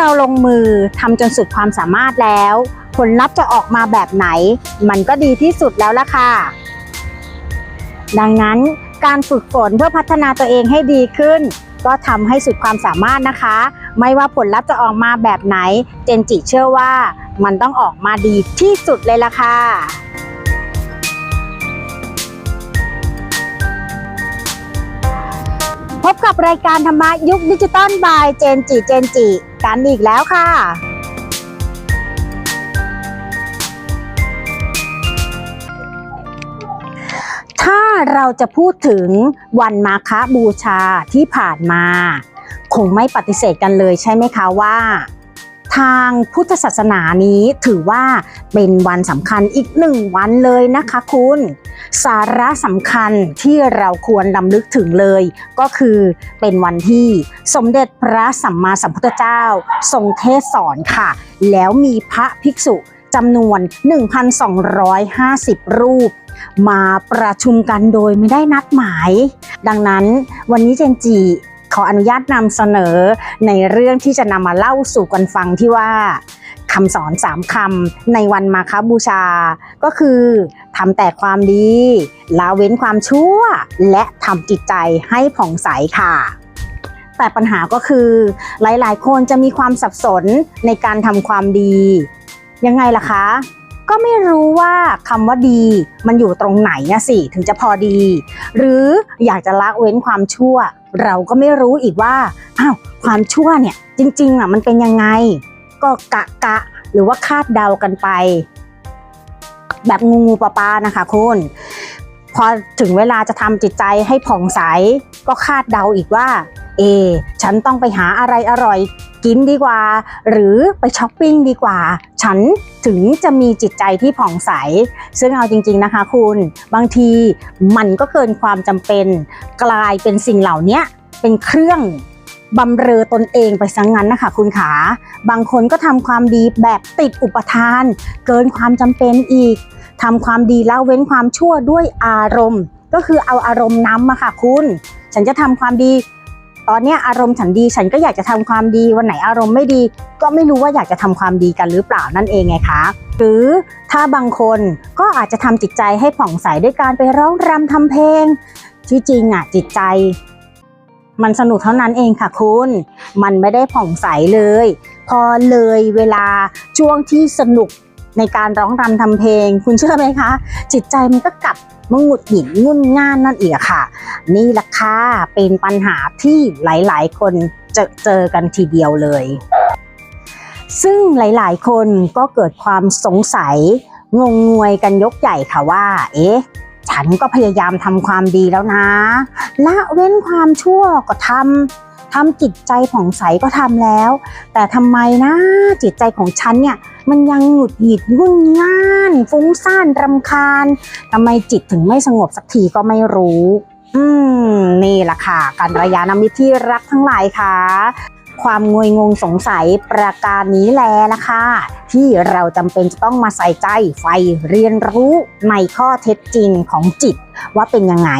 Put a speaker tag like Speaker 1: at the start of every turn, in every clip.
Speaker 1: เราลงมือทำจนสุดความสามารถแล้ว ผลลัพธ์จะออกมาแบบไหน มันก็ดีที่สุดแล้วล่ะค่ะ ดังนั้นการฝึกฝนเพื่อพัฒนาตัวเองให้ดีขึ้น ก็ทำให้สุดความสามารถนะคะ ไม่ว่าผลลัพธ์จะออกมาแบบไหน เจนจิเชื่อว่ามันต้องออกมาดีที่สุดเลยล่ะค่ะ พบกับรายการธรรมะยุคดิจิตอลบายเจนจิเจนจิกันอีกแล้วค่ะ ถ้าเราจะพูดถึงวันมาฆบูชาที่ผ่านมา คงไม่ปฏิเสธกันเลยใช่ไหมคะว่า ทางพุทธศาสนานี้ถือว่าเป็นวันสำคัญอีกหนึ่งวันเลยนะคะคุณ สาระสำคัญที่เราควรลำลึกถึงเลย ก็คือเป็นวันที่สมเด็จพระสัมมาสัมพุทธเจ้า ทรงเทศสอนค่ะ แล้วมีพระภิกษุจำนวน 1,250 รูป มาประชุมกันโดยไม่ได้นัดหมาย ดังนั้นวันนี้เจนจี ขออนุญาตนำเสนอในเรื่องที่จะนำมาเล่าสู่กันฟังที่ว่าคำสอนสามคำในวันมาคบูชา ก็คือทำแต่ความดีละเว้นความชั่ว และทำจิตใจให้ผ่องใสค่ะ แต่ปัญหาก็คือ หลายๆ คนจะมีความสับสนในการทำความดี ยังไงล่ะคะ ก็ไม่รู้ว่าคำว่าดีมันอยู่ตรงไหนนะสิถึงจะพอดี หรืออยากจะละเว้นความชั่ว เราก็ไม่รู้อีกว่าอ้าวความชั่วเนี่ยจริงๆอะมันเป็นยังไง ก็กะกะหรือว่าคาดเดากันไป แบบงูงูปลาปลานะคะคุณพอถึงเวลาจะทำจิตใจให้ผ่องใสก็คาดเดาอีกว่า เอ ฉันต้องไปหาอะไรอร่อยกินดีกว่า หรือไปช้อปปิ้งดีกว่า ฉันถึงจะมีจิตใจที่ผ่องใส ซึ่งเอาจริง ๆนะคะคุณบางทีมันก็เกินความจำเป็น กลายเป็นสิ่งเหล่านี้เป็นเครื่องบำเรอตนเองไปซะงงั้นนะคะคุณขา บางคนก็ทำความดีแบบติดอุปทาน เกินความจำเป็นอีกทำความดีแล้วเว้นความชั่วด้วยอารมณ์ ก็คือเอาอารมณ์นำมาค่ะคุณ ฉันจะทำความดี ตอนเนี้ยอารมณ์ฉันดีฉันก็อยากจะทำความดีวันไหนอารมณ์ไม่ดี ก็ไม่รู้ว่าอยากจะทำความดีกันหรือเปล่านั่นเองไงคะหรือถ้าบางคนก็อาจจะทำจิตใจให้ผ่องใสด้วยการไปร้องรำทำเพลงที่จริงอะจิตใจ มันสนุกเท่านั้นเองค่ะคุณ มันไม่ได้ผ่องใสเลย พอเลยเวลาช่วงที่สนุกในการร้องรำทำเพลง คุณเชื่อไหมคะ จิตใจมันก็กลับ มาหงุดหงิดงุ่นง่านนั่นเองค่ะ นี่แหละค่ะเป็นปัญหาที่หลายๆ คนจะเจอกันทีเดียวเลย ซึ่งหลายๆ คนก็เกิดความสงสัยงงงวยกันยกใหญ่ค่ะว่า เอ๊ะฉันก็พยายามทำความดีแล้วนะ ละเว้นความชั่วก็ทำ ทำจิตใจผ่องใสก็ทำแล้ว แต่ทำไมนะจิตใจของฉันเนี่ยมันยังหงุดหงิดงุ่นง่าน ฟุ้งซ่านรำคาญทำไมจิตถึงไม่สงบสักทีก็ไม่รู้ อืมนี่แหละค่ะการระยานามิตรที่รักทั้งหลายค่ะความงวยงงสงสัยประการนี้แลละค่ะที่เราจำเป็นจะต้องมาใส่ใจไฟเรียนรู้ในข้อเท็จจริงของจิตว่าเป็นยังไง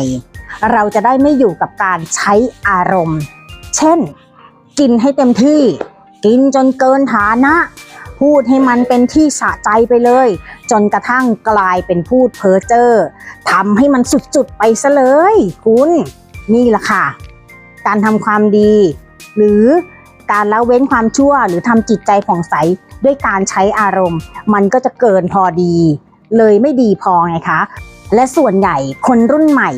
Speaker 1: เราจะได้ไม่อยู่กับการใช้อารมณ์ เช่น กินให้เต็มที่ กินจนเกินฐานะ พูดให้มันเป็นที่สะใจไปเลย จนกระทั่งกลายเป็นพูดเพ้อเจ้อทำให้มันสุดๆไปซะเลย คุณ นี่แหละค่ะ การทำความดี หรือการละเว้นความชั่วหรือทำจิตใจผ่องใสด้วยการใช้อารมณ์ มันก็จะเกินพอดี เลยไม่ดีพอไงคะและส่วนใหญ่คนรุ่นใหม่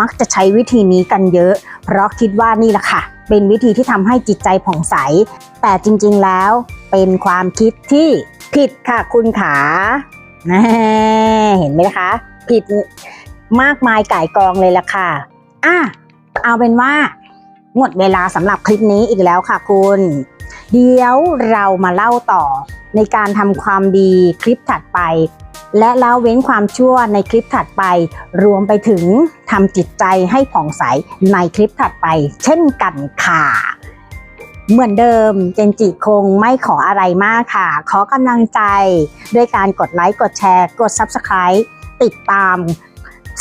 Speaker 1: มักจะใช้วิธีนี้กันเยอะ เพราะคิดว่านี่แหละค่ะ เป็นวิธีที่ทำให้จิตใจผ่องใส แต่จริงๆแล้วเป็นความคิดที่ผิดค่ะคุณขาน่เห็นไหมคะ ผิดมากมายก่ายกองเลยล่ะค่ะอะเอาเป็นว่า หมดเวลาสำหรับคลิปนี้อีกแล้วค่ะคุณ เดี๋ยวเรามาเล่าต่อในการทำความดีคลิปถัดไป และละเว้นความชั่วในคลิปถัดไป รวมไปถึงทำจิตใจให้ผ่องใสในคลิปถัดไป เช่นกันค่ะ เหมือนเดิมเจนจิคงไม่ขออะไรมากค่ะ ขอกำลังใจ ด้วยการกดไลค์กดแชร์ กด Subscribe ติดตาม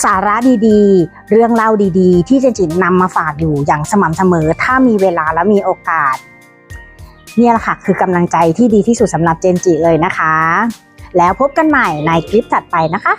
Speaker 1: สาระดีๆ เรื่องเล่าดีๆ ที่เจนจินำมาฝากอยู่อย่างสม่ำเสมอ ถ้ามีเวลาและมีโอกาส เนี่ยแหละค่ะคือกำลังใจที่ดีที่สุดสำหรับเจนจิเลยนะคะ แล้วพบกันใหม่ในคลิปถัดไปนะคะ